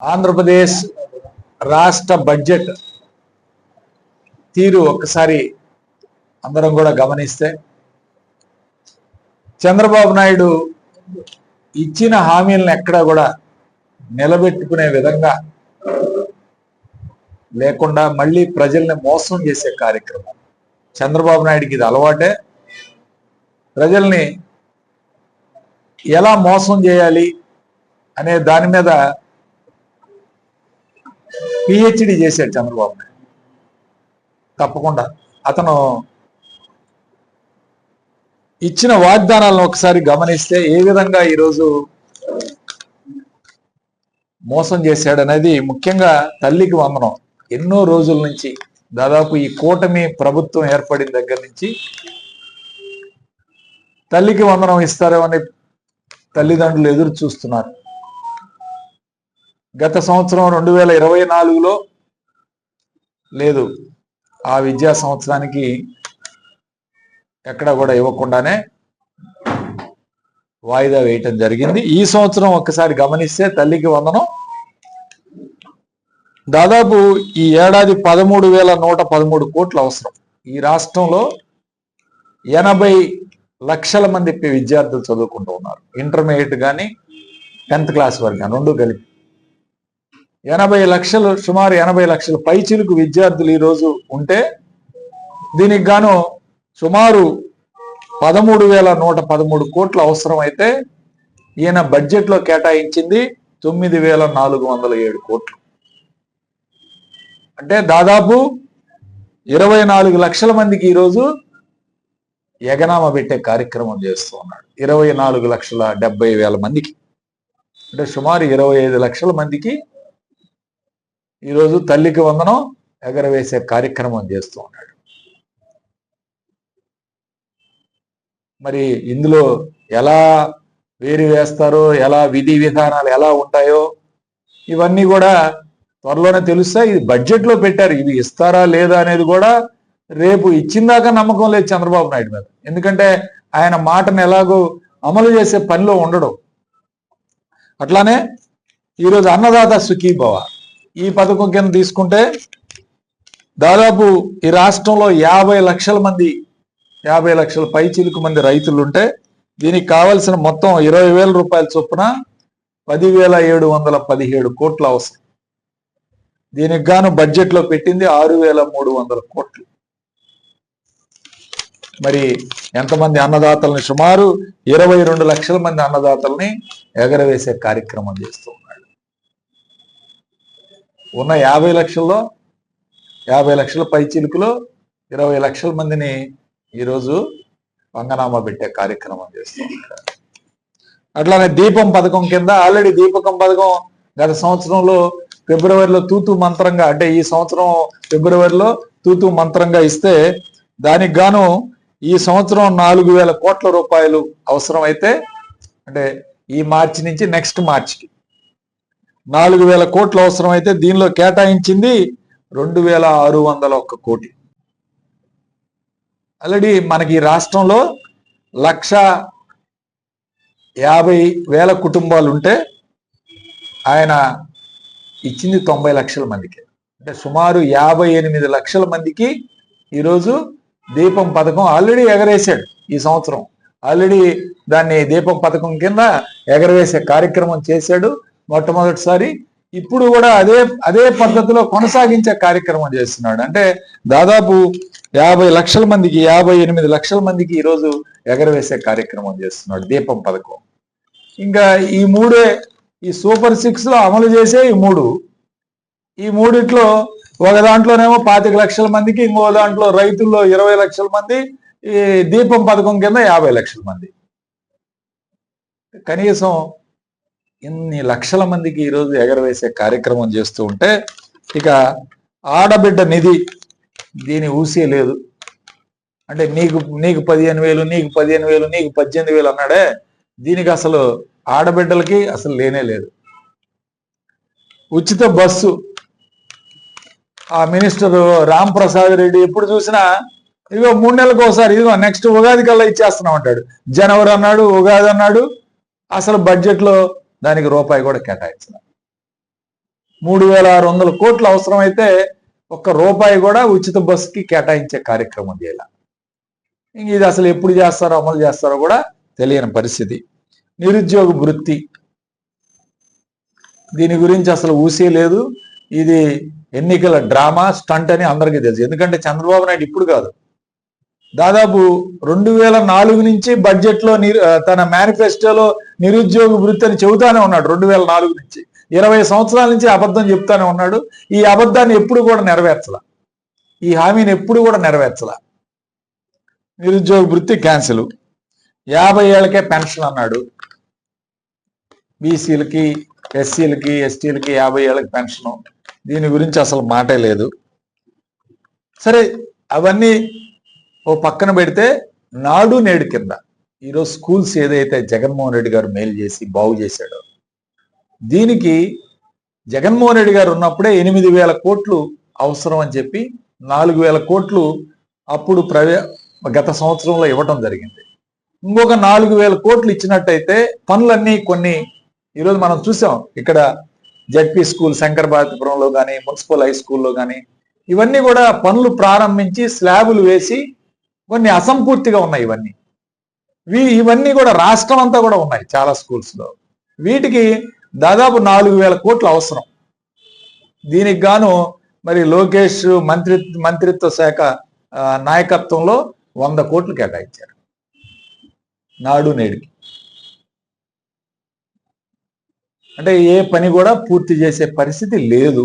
ఆంధ్రప్రదేశ్ రాష్ట్ర బడ్జెట్ తీరు ఒక్కసారి అందరం కూడా గమనిస్తే చంద్రబాబు నాయుడు ఇచ్చిన హామీలను ఎక్కడా కూడా నిలబెట్టుకునే విధంగా లేకుండా మళ్ళీ ప్రజల్ని మోసం చేసే కార్యక్రమం. చంద్రబాబు నాయుడికి ఇది అలవాటే. ప్రజల్ని ఎలా మోసం చేయాలి అనే దాని మీద పిహెచ్డి చేశాడు చంద్రబాబు నాయుడు. తప్పకుండా. అతను ఇచ్చిన వాగ్దానాలను ఒకసారి గమనిస్తే ఏ విధంగా ఈరోజు మోసం చేశాడనేది ముఖ్యంగా తల్లికి వందనం. ఎన్నో రోజుల నుంచి దాదాపు ఈ కూటమి ప్రభుత్వం ఏర్పడిన దగ్గర నుంచి తల్లికి వందనం ఇస్తారేమని తల్లిదండ్రులు ఎదురు చూస్తున్నారు. గత సంవత్సరం రెండు వేల ఇరవై నాలుగులో లేదు. ఆ విద్యా సంవత్సరానికి ఎక్కడ కూడా ఇవ్వకుండానే వాయిదా వేయటం జరిగింది. ఈ సంవత్సరం ఒక్కసారి గమనిస్తే తల్లికి వందనం. దాదాపు ఈ ఏడాది పదమూడు వేల నూట పదమూడు కోట్లు అవసరం. ఈ రాష్ట్రంలో ఎనభై లక్షల మంది విద్యార్థులు చదువుకుంటూ ఉన్నారు. ఇంటర్మీడియట్ కానీ టెన్త్ క్లాస్ వరకు కానీ రెండు కలిపి. ఎనభై లక్షలు సుమారు ఎనభై లక్షల పైచిలుకు విద్యార్థులు ఈరోజు ఉంటే దీనికి గాను సుమారు పదమూడు వేల నూట పదమూడు కోట్లు అవసరమైతే ఈయన బడ్జెట్లో కేటాయించింది తొమ్మిది వేల నాలుగు వందల ఏడు కోట్లు. అంటే దాదాపు ఇరవై నాలుగు లక్షల మందికి ఈరోజు ఎగనామ పెట్టే కార్యక్రమం చేస్తూ ఉన్నాడు. ఇరవై నాలుగు లక్షల డెబ్బై వేల మందికి. అంటే సుమారు ఇరవై ఐదు లక్షల మందికి ఈరోజు తల్లికి వందనం ఎగరవేసే కార్యక్రమం చేస్తూ ఉన్నాడు. మరి ఇందులో ఎలా వేరు వేస్తారో ఎలా విధి విధానాలు ఎలా ఉంటాయో ఇవన్నీ కూడా త్వరలోనే తెలుస్తాయి. ఇది బడ్జెట్లో పెట్టారు. ఇవి ఇస్తారా లేదా అనేది కూడా రేపు ఇచ్చిందాక నమ్మకం లేదు చంద్రబాబు నాయుడు మీద. ఎందుకంటే ఆయన మాటను ఎలాగో అమలు చేసే పనిలో ఉండడం. అట్లానే ఈరోజు అన్నదాత సుఖీభవ. ఈ పథకం కింద తీసుకుంటే దాదాపు ఈ రాష్ట్రంలో యాభై లక్షల మంది యాభై లక్షల పైచిలుకు మంది రైతులు ఉంటే దీనికి కావలసిన మొత్తం ఇరవై వేల రూపాయల చొప్పున పదివేల ఏడు వందల పదిహేడు కోట్ల అవసరం. దీనికి గాను బడ్జెట్లో పెట్టింది ఆరు వేల మూడు వందల కోట్లు. మరి ఎంతమంది అన్నదాతల్ని సుమారు ఇరవై రెండు లక్షల మంది అన్నదాతల్ని ఎగరవేసే కార్యక్రమం చేస్తూ ఉన్న యాభై లక్షల్లో యాభై లక్షల పై చిలుకులో ఇరవై లక్షల మందిని ఈరోజు పంగనామా పెట్టే కార్యక్రమం చేస్తాం అట్లానే దీపం పథకం కింద ఆల్రెడీ దీపకం పథకం గత సంవత్సరంలో ఫిబ్రవరిలో తూతు మంత్రంగా అంటే ఈ సంవత్సరం ఫిబ్రవరిలో తూతు మంత్రంగా ఇస్తే దానికి గాను ఈ సంవత్సరం నాలుగు వేల కోట్ల రూపాయలు అవసరమైతే అంటే ఈ మార్చి నుంచి నెక్స్ట్ మార్చికి నాలుగు వేల కోట్లు అవసరమైతే దీనిలో కేటాయించింది రెండు వేల ఆరు వందల ఒక్క కోటి. ఆల్రెడీ మనకి ఈ రాష్ట్రంలో లక్ష యాభై వేల కుటుంబాలు ఉంటే ఆయన ఇచ్చింది తొంభై లక్షల మందికి. అంటే సుమారు యాభై ఎనిమిది లక్షల మందికి ఈరోజు దీపం పథకం ఆల్రెడీ ఎగరేశాడు ఈ సంవత్సరం. ఆల్రెడీ దాన్ని దీపం పథకం కింద ఎగరవేసే కార్యక్రమం చేశాడు. మొట్టమొదటిసారి ఇప్పుడు కూడా అదే అదే పద్ధతిలో కొనసాగించే కార్యక్రమం చేస్తున్నాడు. అంటే దాదాపు యాభై లక్షల మందికి యాభై ఎనిమిది లక్షల మందికి ఈరోజు ఎగరవేసే కార్యక్రమం చేస్తున్నాడు దీపం పథకం. ఇంకా ఈ మూడే ఈ సూపర్ సిక్స్లో అమలు చేసే ఈ మూడు. ఈ మూడిట్లో ఒక దాంట్లోనేమో పాతిక లక్షల మందికి ఇంకో దాంట్లో రైతుల్లో ఇరవై లక్షల మంది ఈ దీపం పథకం కింద యాభై లక్షల మంది. కనీసం ఇన్ని లక్షల మందికి ఈరోజు ఎగరవేసే కార్యక్రమం చేస్తూ ఉంటే ఇక ఆడబిడ్డ నిధి దీని ఊసే లేదు. అంటే నీకు నీకు పదిహేను వేలు నీకు పదిహేను వేలు నీకు పద్దెనిమిది వేలు అన్నాడే దీనికి అసలు ఆడబిడ్డలకి అసలు లేనే లేదు. ఉచిత బస్సు ఆ మినిస్టర్ రామ్ ప్రసాద్ రెడ్డి ఎప్పుడు చూసినా ఇదిగో మూడు నెలలకు ఒకసారి ఇదిగో నెక్స్ట్ ఉగాది కల్లా ఇచ్చేస్తున్నాం అంటాడు. జనవరి అన్నాడు ఉగాది అన్నాడు అసలు బడ్జెట్లో దానికి రూపాయి కూడా కేటాయించిన మూడు వేల ఆరు వందల కోట్లు అవసరమైతే ఒక్క రూపాయి కూడా ఉచిత బస్సుకి కేటాయించే కార్యక్రమం చేయాల ఇంక ఇది అసలు ఎప్పుడు చేస్తారో అమలు చేస్తారో కూడా తెలియని పరిస్థితి. నిరుద్యోగ వృత్తి. దీని గురించి అసలు ఊసే లేదు. ఇది ఎన్నికల డ్రామా స్టంట్ అని అందరికీ తెలుసు. ఎందుకంటే చంద్రబాబు నాయుడు ఇప్పుడు కాదు. దాదాపు రెండు వేల నాలుగు నుంచి బడ్జెట్లో నిరు- తన మేనిఫెస్టోలో నిరుద్యోగ వృత్తి అని చెబుతానే ఉన్నాడు రెండు వేల నాలుగు నుంచి. ఇరవై సంవత్సరాల నుంచి అబద్ధం చెప్తానే ఉన్నాడు. ఈ అబద్ధాన్ని ఎప్పుడు కూడా నెరవేర్చల. ఈ హామీని ఎప్పుడు కూడా నెరవేర్చల. నిరుద్యోగ వృత్తి క్యాన్సిల్ యాభై ఏళ్ళకే పెన్షన్ అన్నాడు. బీసీలకి ఎస్సీలకి ఎస్టీలకి యాభై ఏళ్ళకి పెన్షన్ దీని గురించి అసలు మాటే లేదు. సరే అవన్నీ ఓ పక్కన పెడితే నాడు నేడు కింద. ఈరోజు స్కూల్స్ ఏదైతే జగన్మోహన్ రెడ్డి గారు మేలు చేసి బాగు చేశాడో దీనికి జగన్మోహన్ రెడ్డి గారు ఉన్నప్పుడే ఎనిమిది వేల కోట్లు అవసరం అని చెప్పి నాలుగు వేల కోట్లు అప్పుడు ప్రవే గత సంవత్సరంలో ఇవ్వటం జరిగింది. ఇంకొక నాలుగు వేల కోట్లు ఇచ్చినట్టయితే పనులన్నీ కొన్ని ఈరోజు మనం చూసాం. ఇక్కడ జడ్పీ స్కూల్ శంకరభారతిపురంలో కానీ మున్సిపల్ హై స్కూల్లో కానీ ఇవన్నీ కూడా పనులు ప్రారంభించి స్లాబులు వేసి కొన్ని అసంపూర్తిగా ఉన్నాయి ఇవన్నీ. వీ ఇవన్నీ కూడా రాష్ట్రం అంతా కూడా ఉన్నాయి చాలా స్కూల్స్లో. వీటికి దాదాపు నాలుగు వేల కోట్లు అవసరం. దీనికి గాను మరి లోకేష్ మంత్రి మంత్రిత్వ శాఖ నాయకత్వంలో వంద కోట్లు కేటాయించారు. నాడు నేడుకి. అంటే ఏ పని కూడా పూర్తి చేసే పరిస్థితి లేదు.